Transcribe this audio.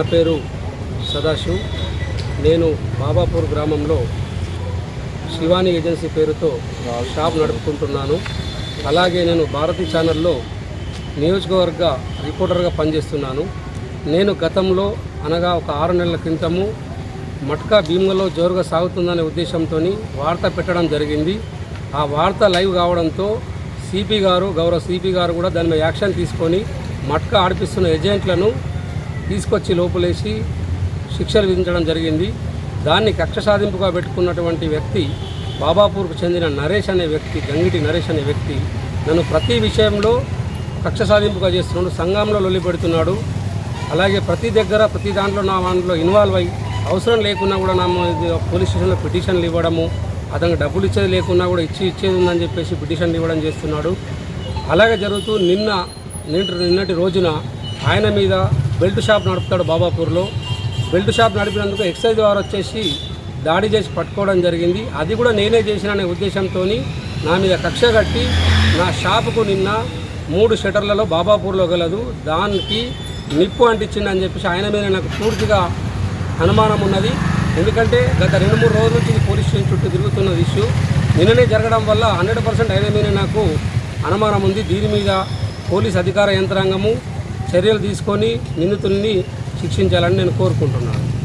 నా పేరు సదాశివ్. నేను బాబాపూర్ గ్రామంలో శివాని ఏజెన్సీ పేరుతో షాప్ నడుపుకుంటున్నాను. అలాగే నేను భారతి ఛానల్లో నియోజకవర్గ రిపోర్టర్గా పనిచేస్తున్నాను. నేను గతంలో అనగా ఒక ఆరు నెలల క్రితము మట్కా భీములలో జోరుగా సాగుతుందనే ఉద్దేశంతో వార్త పెట్టడం జరిగింది. ఆ వార్త లైవ్ కావడంతో సిపి గారు గౌరవ సిపి గారు కూడా దాని మీద యాక్షన్ తీసుకొని మట్కా ఆడిపిస్తున్న ఏజెంట్లను తీసుకొచ్చి లోపలేసి శిక్షలు విధించడం జరిగింది. దాన్ని కక్ష సాధింపుగా పెట్టుకున్నటువంటి వ్యక్తి బాబాపూర్కు చెందిన నరేష్ అనే వ్యక్తి గంగిటి నరేష్ అనే వ్యక్తి నన్ను ప్రతి విషయంలో కక్ష సాధింపుగా చేస్తున్నాడు సంఘంలో లొల్లి పెడుతున్నాడు. అలాగే ప్రతి దగ్గర ప్రతి దాంట్లో నా దాంట్లో ఇన్వాల్వ్ అయ్యి అవసరం లేకున్నా కూడా నా పోలీస్ స్టేషన్లో పిటిషన్లు ఇవ్వడము అతనికి డబ్బులు ఇచ్చేది లేకున్నా కూడా ఇచ్చి ఇచ్చేది ఉందని చెప్పేసి పిటిషన్లు ఇవ్వడం చేస్తున్నాడు. అలాగే జరుగుతూ నిన్న నిన్న నిన్నటి రోజున ఆయన మీద బెల్ట్ షాప్ నడుపుతాడు బాబాపూర్లో. బెల్ట్ షాప్ నడిపినందుకు ఎక్సైజ్ వారు వచ్చేసి దాడి చేసి పట్టుకోవడం జరిగింది. అది కూడా నేనే చేసిన అనే ఉద్దేశంతో నా మీద కక్ష కట్టి నా షాపుకు నిన్న మూడు షటర్లలో బాబాపూర్లో గలదు. దానికి నిప్పు అంటించింది చెప్పేసి ఆయన మీద నాకు పూర్తిగా అనుమానం ఉన్నది. ఎందుకంటే గత రెండు మూడు రోజుల నుంచి పోలీస్ స్టేషన్ చుట్టూ తిరుగుతున్న ఇష్యూ. నిన్ననే జరగడం వల్ల హండ్రెడ్ పర్సెంట్ ఆయన మీద నాకు అనుమానం ఉంది. దీని మీద పోలీస్ అధికార యంత్రాంగము చర్యలు తీసుకొని నిందితుల్ని శిక్షించాలని నేను కోరుకుంటున్నాను.